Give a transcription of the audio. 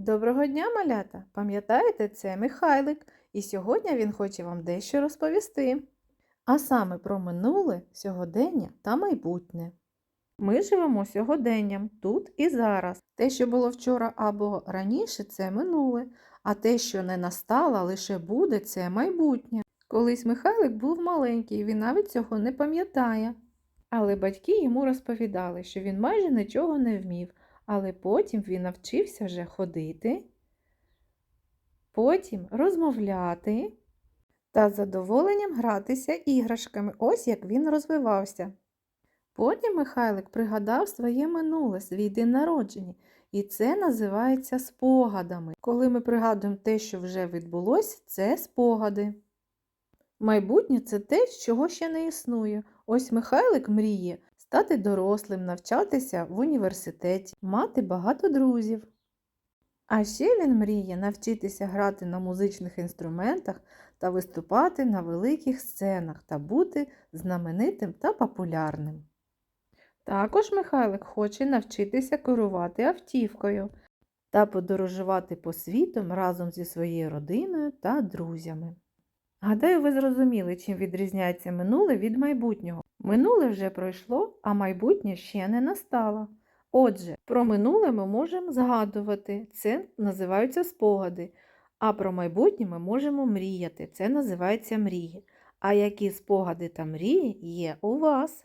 Доброго дня, малята! Пам'ятаєте, це Михайлик, і сьогодні він хоче вам дещо розповісти. А саме про минуле, сьогодення та майбутнє. Ми живемо сьогоденням тут і зараз. Те, що було вчора або раніше, це минуле, а те, що не настало, лише буде, це майбутнє. Колись Михайлик був маленький, він навіть цього не пам'ятає. Але батьки йому розповідали, що він майже нічого не вмів, але потім він навчився вже ходити, потім розмовляти та з задоволенням гратися іграшками. Ось як він розвивався. Потім Михайлик пригадав своє минуле, свій день народження, і це називається спогадами. Коли ми пригадуємо те, що вже відбулося, це спогади. Майбутнє це те, чого ще не існує. Ось Михайлик мріє стати дорослим, навчатися в університеті, мати багато друзів. А ще він мріє навчитися грати на музичних інструментах та виступати на великих сценах та бути знаменитим та популярним. Також Михайлик хоче навчитися керувати автівкою та подорожувати по світу разом зі своєю родиною та друзями. Гадаю, ви зрозуміли, чим відрізняється минуле від майбутнього. Минуле вже пройшло, а майбутнє ще не настало. Отже, про минуле ми можемо згадувати, це називаються спогади, а про майбутнє ми можемо мріяти, це називається мрії. А які спогади та мрії є у вас?